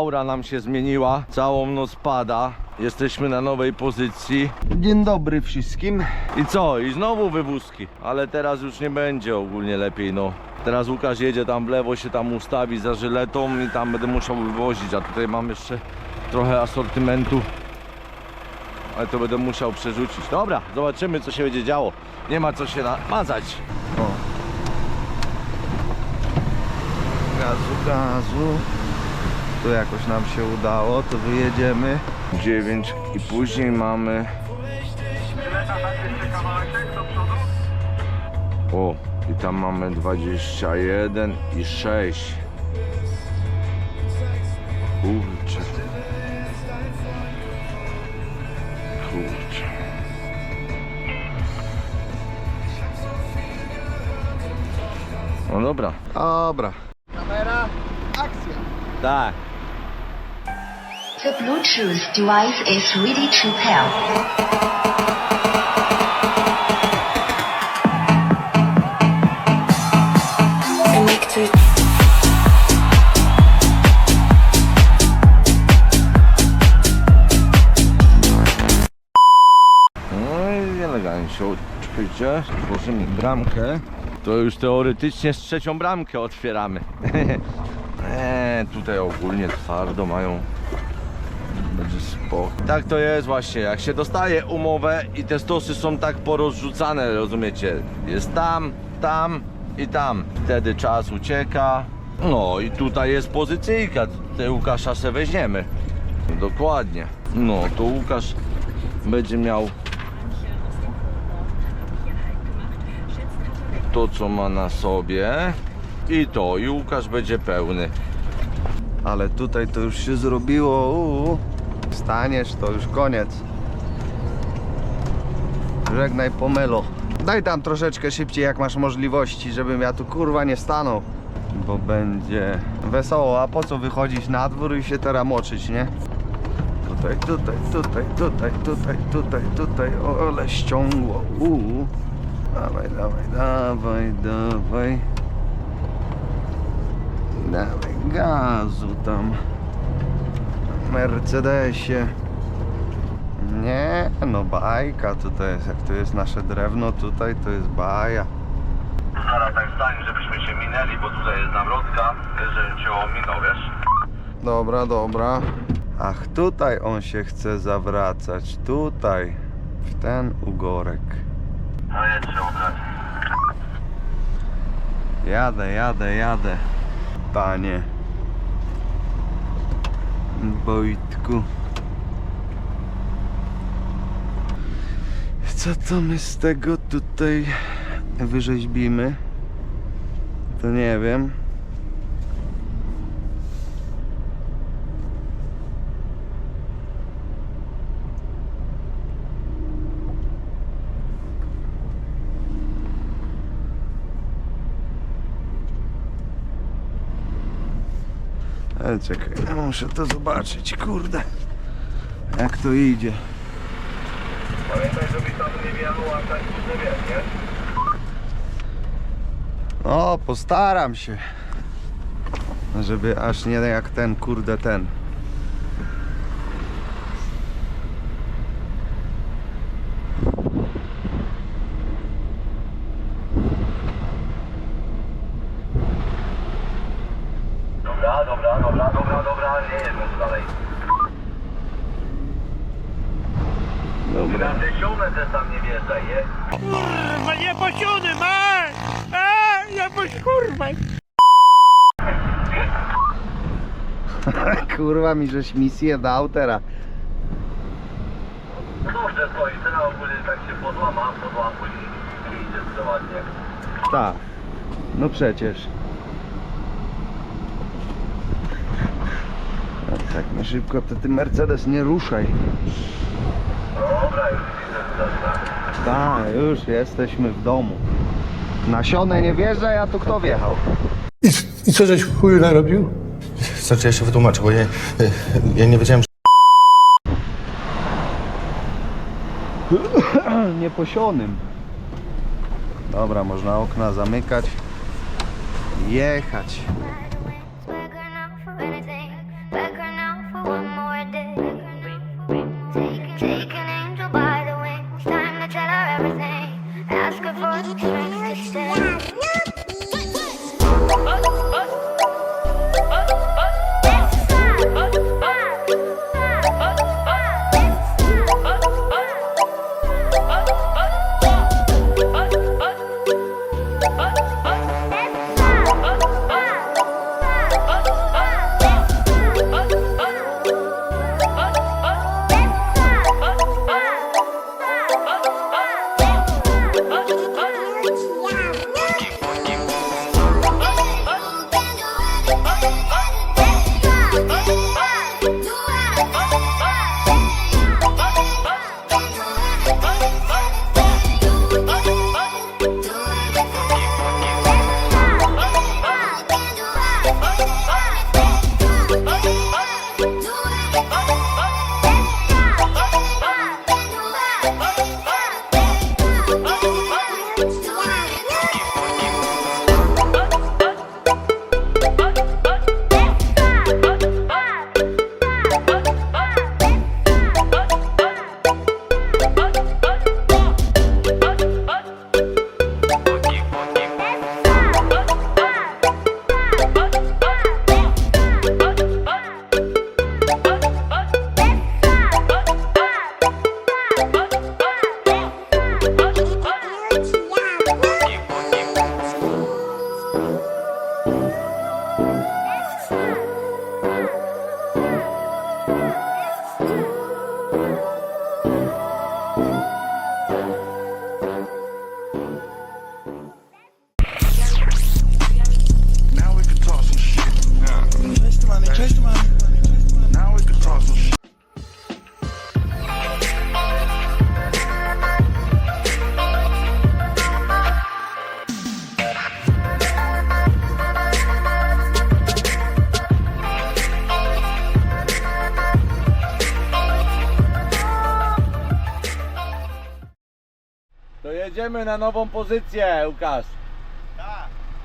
aura nam się zmieniła. Całą noc pada. Jesteśmy na nowej pozycji. Dzień dobry wszystkim. I co? I znowu wywózki. Ale teraz już nie będzie ogólnie lepiej, no. Teraz Łukasz jedzie tam w lewo, się tam ustawi za żyletą i tam będę musiał wywozić. A tutaj mam jeszcze trochę asortymentu. Ale to będę musiał przerzucić. Dobra, zobaczymy co się będzie działo. Nie ma co się namazać. O. Gazu, gazu. Tu jakoś nam się udało, to wyjedziemy. 9 i później mamy... O, i tam mamy 21 i 6. Kurczę. Kurczę. No dobra. Dobra. Kamera, akcja. Tak. The Bluetooth device is ready to pair. Connected. No bramkę. To już teoretycznie z trzecią bramkę otwieramy. eee, tutaj ogólnie twardo mają. Będzie spoko. Tak to jest właśnie, jak się dostaje umowę i te stosy są tak porozrzucane, rozumiecie? Jest tam, tam i tam. Wtedy czas ucieka. No i tutaj jest pozycyjka, te Łukasza se weźmiemy. Dokładnie. No to Łukasz będzie miał to co ma na sobie i to i Łukasz będzie pełny Ale tutaj to już się zrobiło. Uu. Staniesz, to już koniec. Żegnaj pomelo. Daj tam troszeczkę szybciej, jak masz możliwości, żebym ja tu kurwa nie stanął. Bo będzie wesoło, a po co wychodzić na dwór i się teraz moczyć, nie? Tutaj, tutaj, tutaj, tutaj, tutaj, tutaj, tutaj, o, ściągło. Uuu. Dawaj, dawaj, dawaj, dawaj. Dawaj gazu tam. Mercedesie. Nie, no bajka tutaj jest. Jak tu jest nasze drewno, tutaj to jest baja. Zaraz tak stań, żebyśmy się minęli, bo tutaj jest nawrotka, żebym cię ominął, wiesz? Dobra, dobra. Ach, tutaj on się chce zawracać. Tutaj. W ten ugorek. No jedź się obrać. Jadę, jadę, jadę. Panie. Wojtku. Co to my z tego tutaj wyrzeźbimy? To nie wiem. Ale czekaj, ja muszę to zobaczyć, kurde. Jak to idzie. Pamiętaj, żebyś tam nie wielu, a tak nie wiesz, nie? No, postaram się. Żeby aż nie jak ten, kurde, ten. Dobra, dobra, dobra, dobra, dobra, nie jedźmy tu dalej. Dobra. Na tysiące też tam nie wjeżdżaj, nie? Kurwa, nie posiony, masz! A, ja poś kurwa! Kurwa mi żeś misję dał teraz. Dobrze stoi, teraz ogólnie tak się podłama, podłamuj i idzie ładnie. Tak. No przecież. A tak na szybko to ty Mercedes nie ruszaj. Dobra, już widzę, dobra. Tak, już jesteśmy w domu. Nasione nie wjeżdżaj, a tu kto wjechał? I, I co żeś w chuju narobił? Znaczy, ja się wytłumaczę, bo ja, ja nie wiedziałem, że Nieposionym. Dobra, można okna zamykać. Jechać. Jedziemy na nową pozycję, Łukasz.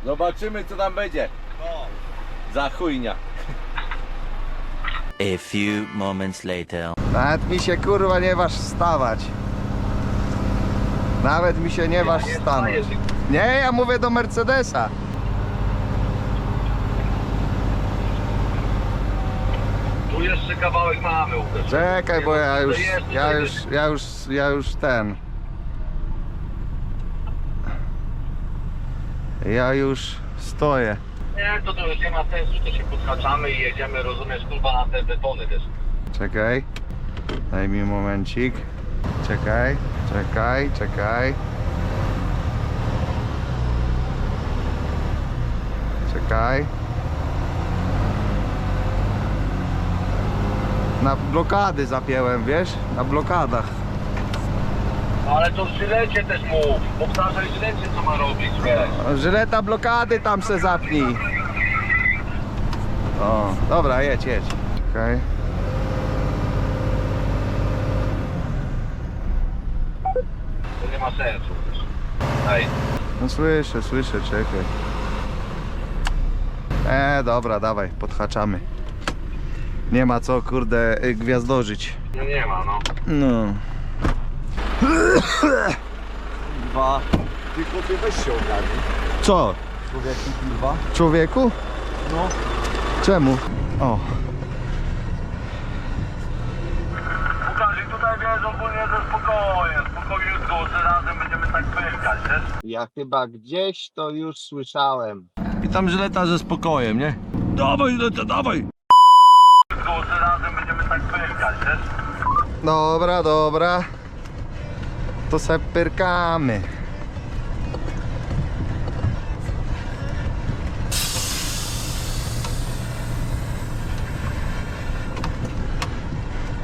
Zobaczymy co tam będzie. Za chujnia. A few moments later. Nawet mi się kurwa nie waż wstawać. Nawet mi się nie waż stanąć. Nie, ja mówię do Mercedesa. Tu jeszcze kawałek mamy, Łukasz. Czekaj, bo ja już, ja już, ja już, ja już ten. Ja już stoję. Nie, to to już nie ma sensu, to się podhaczamy i jedziemy, rozumiesz, kurwa na te betony też. Czekaj. Daj mi momencik. Czekaj, czekaj, czekaj. Czekaj. Na blokady zapięłem, wiesz? Na blokadach. Ale to w Żylecie też mów, powtarzaj Żylecie co ma robić, wiesz. Żyleta blokady tam se zapnij. O, dobra, jedź, jedź. Czekaj. To nie ma sensu. Ej, No słyszę, słyszę, czekaj. E, dobra, dawaj, podhaczamy. Nie ma co, kurde, y, gwiazdożyć. no nie ma, no. No. Dwa. Ty chłopie weź się ogarnij. Co? Człowieku, kurwa. Człowieku? No. Czemu? O. Łukasz, i tutaj wiesz, ogólnie ze spokojem, spokojniutko, że razem będziemy tak pyrkać, wiesz? Ja chyba gdzieś to już słyszałem. I tam Żyleta ze spokojem, nie? Dawaj Żyleta, dawaj! Tylko, że razem będziemy tak pyrkać, wiesz? Dobra, dobra. To se pyrkamy.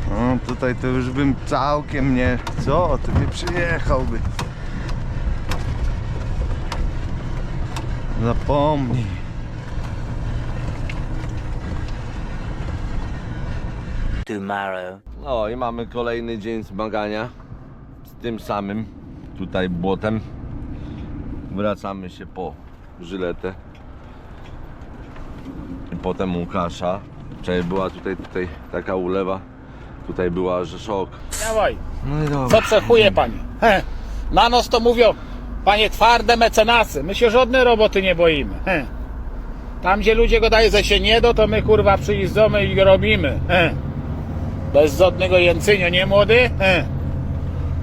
No tutaj to już bym całkiem nie... Co? Ty nie przyjechałby. Zapomnij. Tomorrow. No i mamy kolejny dzień zmagania tym samym tutaj błotem. Wracamy się po Żyletę. I potem Łukasza. Wczoraj była tutaj, tutaj taka ulewa. Tutaj była, że szok. Dawaj, No i dobra. co przechuje pani? He. Na nos to mówią, Panie twarde mecenasy, my się żadnej roboty nie boimy. He. Tam gdzie ludzie gadają, że się nie do, to my kurwa przyjeżdżamy i robimy. He. Bez żadnego jęcynia, nie młody? He.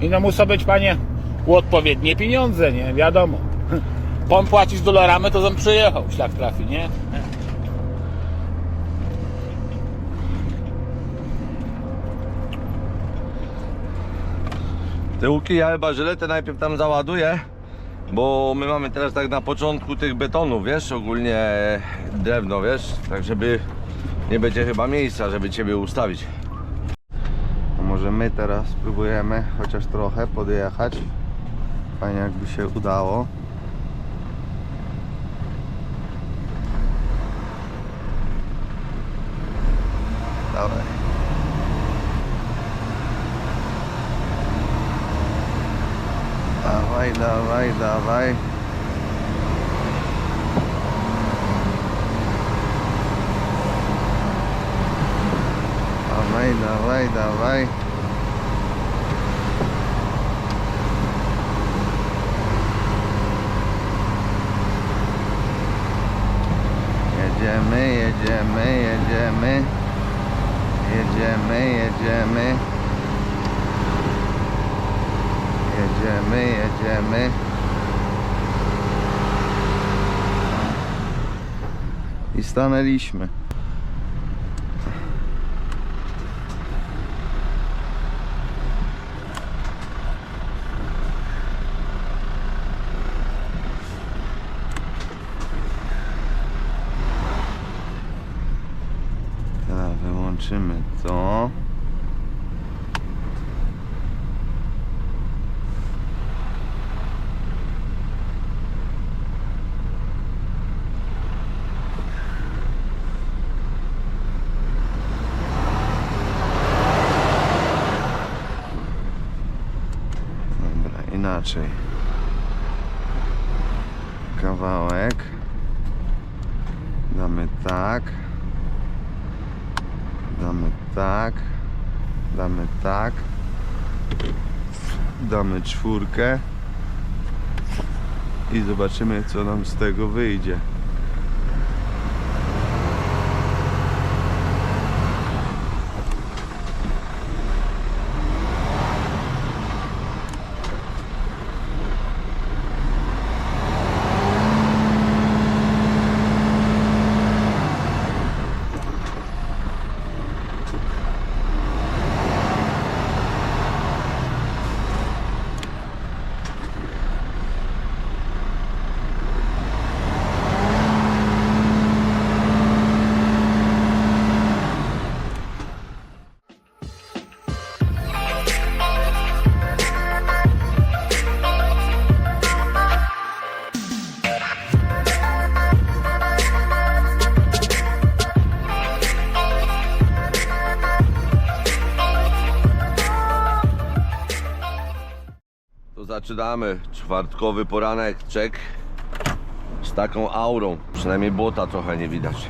I no muszą być panie odpowiednie pieniądze, nie? Wiadomo. Pan płacisz dolarami, to on przyjechał, szlak trafi, nie? Tyłki ja chyba żyletę najpierw tam załaduję, bo my mamy teraz tak na początku tych betonów, wiesz, ogólnie drewno, wiesz, tak żeby nie będzie chyba miejsca, żeby ciebie ustawić. Może my teraz spróbujemy chociaż trochę podjechać. Fajnie jakby się udało. Dawaj. Dawaj, dawaj, dawaj. Dawaj, dawaj, dawaj. Jedziemy, jedziemy, jedziemy. Jedziemy, jedziemy. Jedziemy, jedziemy. I stanęliśmy. Teraz wyłączymy to. Dobra, inaczej. Kawałek. Damy tak. Damy tak. Damy tak. Damy czwórkę. I zobaczymy co nam z tego wyjdzie. Zaczynamy czwartkowy poranek, czek z taką aurą. Przynajmniej błota trochę nie widać.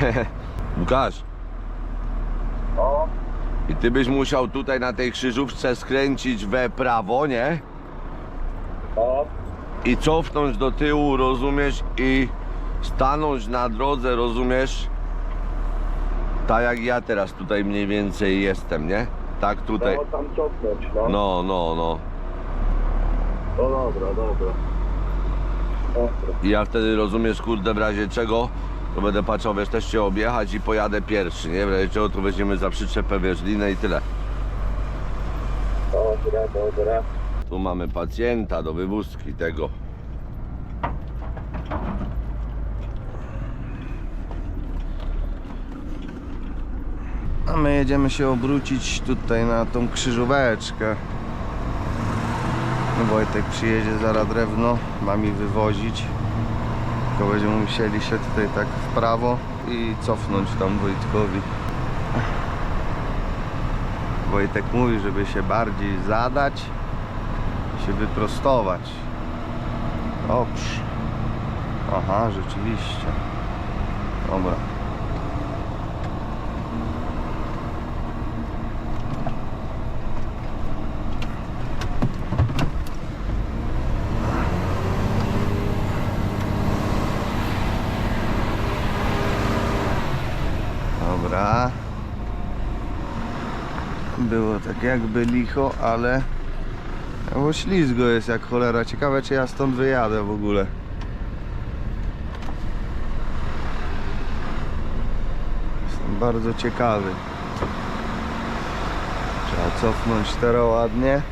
Łukasz. I ty byś musiał tutaj na tej krzyżówce skręcić we prawo, nie? I cofnąć do tyłu, rozumiesz? I stanąć na drodze, rozumiesz? Tak jak ja teraz tutaj mniej więcej jestem, nie? Tak tutaj. No, tam cofnąć, no. No, no, no. No dobra, dobra. I ja wtedy rozumiesz, kurde, w razie czego, to będę patrzał, wiesz, też cię objechać i pojadę pierwszy, nie? W razie czego to weźmiemy za przyczepę, wiesz, linę i tyle. Dobra, dobra. Tu mamy pacjenta do wywózki tego. A my jedziemy się obrócić tutaj na tą krzyżóweczkę. No Wojtek przyjedzie zaraz drewno, ma mi wywozić. Tylko będziemy musieli się tutaj tak w prawo i cofnąć tam Wojtkowi. Wojtek mówi, żeby się bardziej zadać, się wyprostować. Dobrze. Aha, rzeczywiście. Dobra. Było tak jakby licho, ale... Bo ślizgo jest jak cholera. Ciekawe czy ja stąd wyjadę w ogóle. Jestem bardzo ciekawy. Trzeba cofnąć teraz ładnie.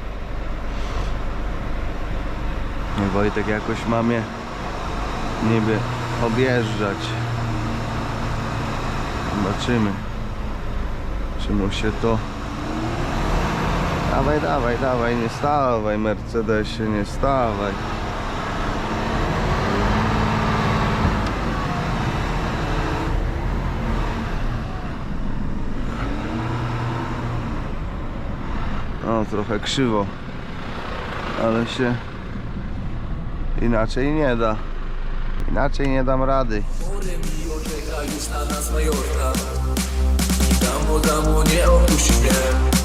No Wojtek jakoś ma mnie niby objeżdżać. Zobaczymy. Czy mu się to... Dawaj, dawaj, dawaj, nie stawaj Mercedesie, nie stawaj. No, trochę krzywo, ale się inaczej nie da. Inaczej nie dam rady. Damo, damo, nie opuść mnie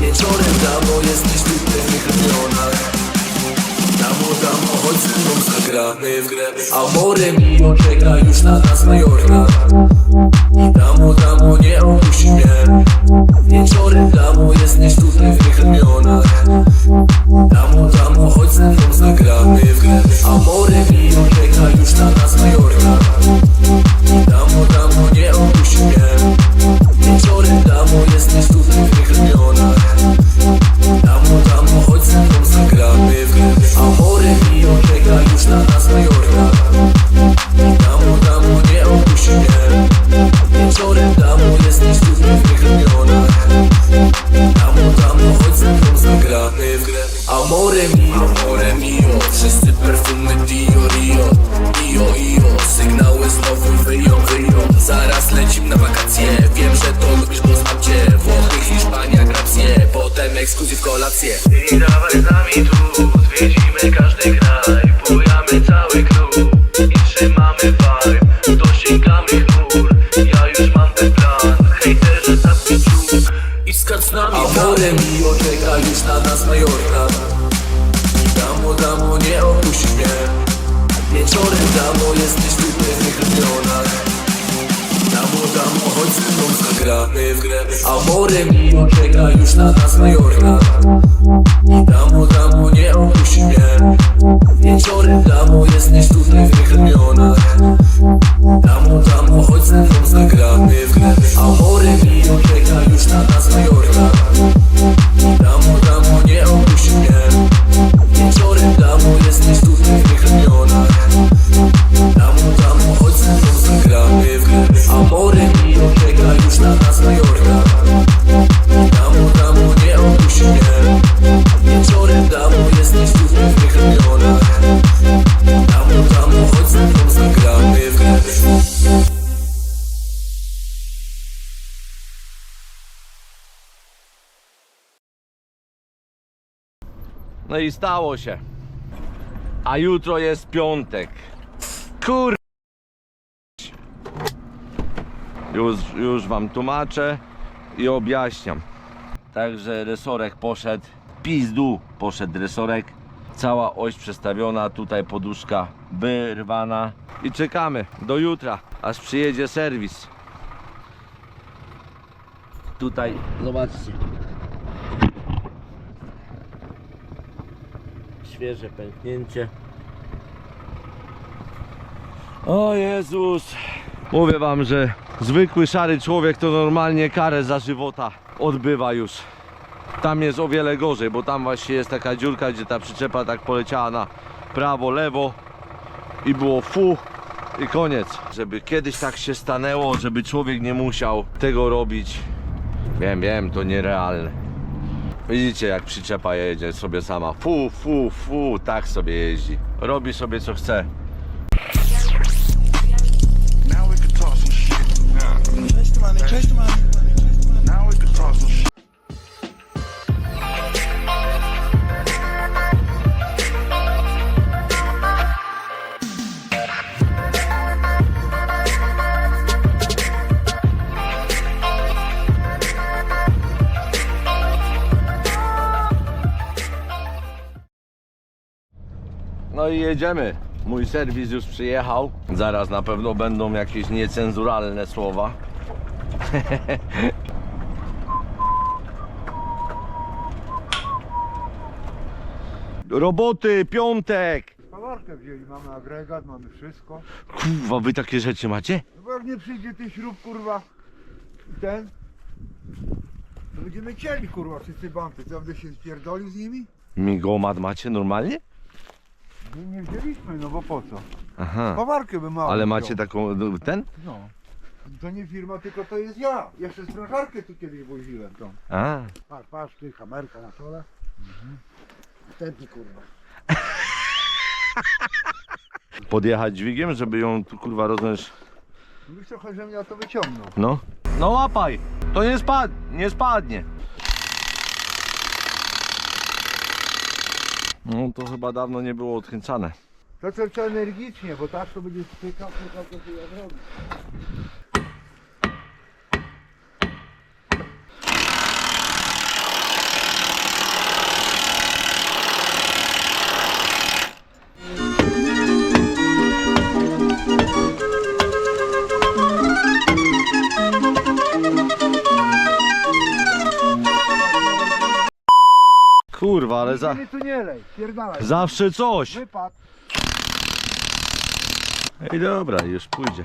Wieczorem, damo, jesteś tu w pewnych ramionach Damo, damo, chodź ze mną, w grę. Amore mio, czeka już na nas Majorka I damo, nie opuść mnie. Wieczorem, damo, jesteś tu w pewnych ramionach. Damo, damo, chodź ze mną, w grę. Amore mio, czeka już na nas Majorka I damo, nie opuść mnie. Wieczorem damo jesteś tu w pewnych ramionach Wieczorem, damo, jesteś tu w pewnych ramionach Damo, damo, chodź ze mną, zagramy w grę. Amore mio, czeka już na nas Majorka. Damo, damo, nie opuść mnie. Wieczorem, damo, jesteś tu w pewnych ramionach Damo, damo, chodź ze mną, zagramy w grę. Amore mio, czeka już na nas Majorka. Damo, damo, nie opuść mnie No i stało się. A jutro jest piątek. Kur... Już, już wam tłumaczę i objaśniam. Także resorek poszedł. Pizdu poszedł resorek. Cała oś przestawiona, tutaj poduszka wyrwana. I czekamy do jutra, aż przyjedzie serwis. Tutaj, zobaczcie. Świeże pęknięcie. O Jezus! Mówię wam, że zwykły szary człowiek to normalnie karę za żywota odbywa już. Tam jest o wiele gorzej, bo tam właśnie jest taka dziurka, gdzie ta przyczepa tak poleciała na prawo, lewo i było fu i koniec. Żeby kiedyś tak się stanęło, żeby człowiek nie musiał tego robić. Wiem, wiem, to nierealne. Widzicie jak przyczepa jedzie sobie sama. Fu, fu, fu, tak sobie jeździ. Robi sobie co chce. Some shit. Now we can talk some shit. No i jedziemy. Mój serwis już przyjechał. Zaraz na pewno będą jakieś niecenzuralne słowa. Roboty, piątek! Pawarkę wzięli, mamy agregat, mamy wszystko. Kurwa, wy takie rzeczy macie? No bo jak nie przyjdzie ty śrub, kurwa, i ten, to będziemy cieli, kurwa, wszyscy bampy. Co, będę się spierdolił z nimi? Migomat macie normalnie? Nie, nie wzięliśmy, no bo po co? Aha. Pawarkę by mało Ale wziął. macie taką, no, ten? No. To nie firma, tylko to jest ja. Jeszcze sprężarkę tu kiedyś woziłem tą. A, Patrz, patrz, ty, kamerka na czole. Mhm. Wtedy, kurwa. podjechać dźwigiem, żeby ją tu kurwa roznąć. Byś trochę, żebym ja to wyciągnął. No. No łapaj! To nie spadnie, nie spadnie. No to chyba dawno nie było odkręcane. To co trzeba energicznie, bo tak to będzie stykał, stykał, to się ja Kurwa, ale za, tu nie lej, pierdalaj. zawsze coś. Wypad. Ej dobra, już pójdzie.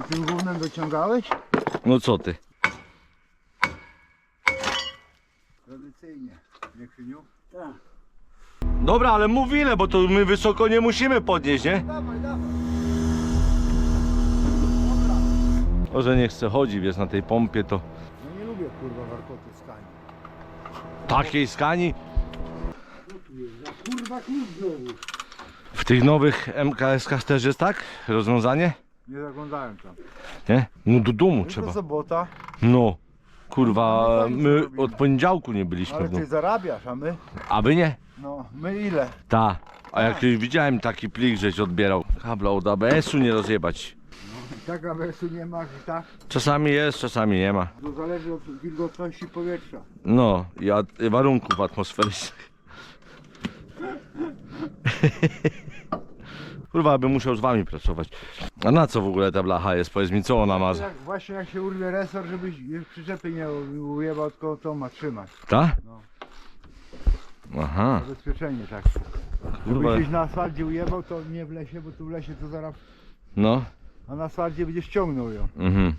I tym gównem dociągałeś? No co ty? Tradycyjnie. Nie Krzyniu? Dobra, ale mów ile, bo to my wysoko nie musimy podnieść, nie? Dawaj, dawaj. Może nie chce chodzi, wiesz, na tej pompie to Ja nie lubię kurwa warkotu skani. takiej skani. Kurwa klucz znowu. W tych nowych MKS-kach też jest tak? Rozwiązanie? Nie zaglądałem tam. Nie? No do domu To trzeba. sobota, No. Kurwa, No, fajnie my od poniedziałku nie byliśmy ale w domu. ty zarabiasz, a my? Aby nie? No, my ile? Ta. A jak widziałem taki plik, żeś odbierał. Kabla od ABS-u nie rozjebać. I tak awersu nie masz i tak. Czasami jest, czasami nie ma. To zależy od wilgotności powietrza. No, i at- i warunków atmosferycznych. Kurwa, bym musiał z wami pracować. A na co w ogóle ta blacha jest? Powiedz mi, co ona ma? za- Jak, właśnie jak się urwie resor, żebyś przyczepy nie u- ujebał, tylko to ma trzymać. Ta? No. Aha, Zabezpieczenie tak. kurwa. Gdybyś na asfalcie ujebał, to nie w lesie, bo tu w lesie to zaraz... No, A na asfalcie będziesz ściągnął ją. mhm.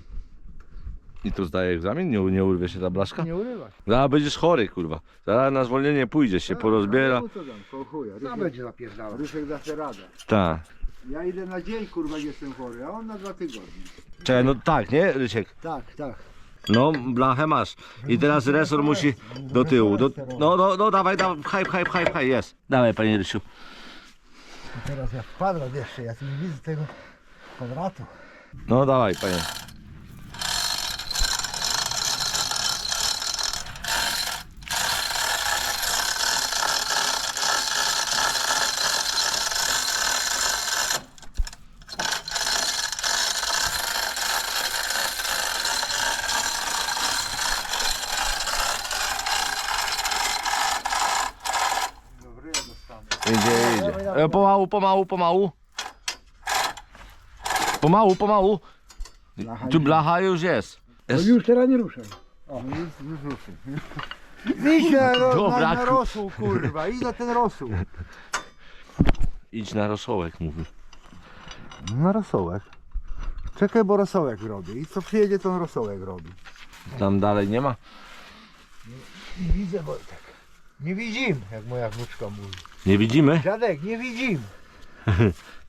I tu zdaje egzamin? Nie, nie urwie się ta blaszka? Nie urywać. Zaraz będziesz chory, kurwa. Zaraz na zwolnienie pójdzie, się porozbiera. No co tam, chuja. Rysiek, będzie napierdalał. Rysiek dasze radę. Ta. Ja idę na dzień, kurwa, nie jestem chory, a on na dwa tygodnie. Czekaj, no tak, nie, Rysiek? Tak, tak. No, blachę masz. I teraz resor musi do tyłu. Do, no, no, no, dawaj, dawaj, pchaj, pchaj, pchaj, pchaj, jest. Dawaj, panie Rysiu. Teraz jak kwadrat jeszcze, ja tu nie widzę tego kwadratu. No, dawaj, panie. Idzie, idzie. E, pomału, pomału, pomału. Pomału, pomału. Tu blacha już jest. jest. już teraz nie ruszaj. O, już, już ruszy. Idź na, ro, Dobra, na, na ku- rosół, kurwa, idź na ten rosół. Idź na rosołek, mówi. Na rosołek. Czekaj, bo rosołek robię. I co przyjedzie, to on rosołek robi. Tam dalej nie ma? Nie widzę, Wojtek. Nie widzimy, jak moja wnuczka mówi. Nie widzimy? Dziadek, nie widzimy.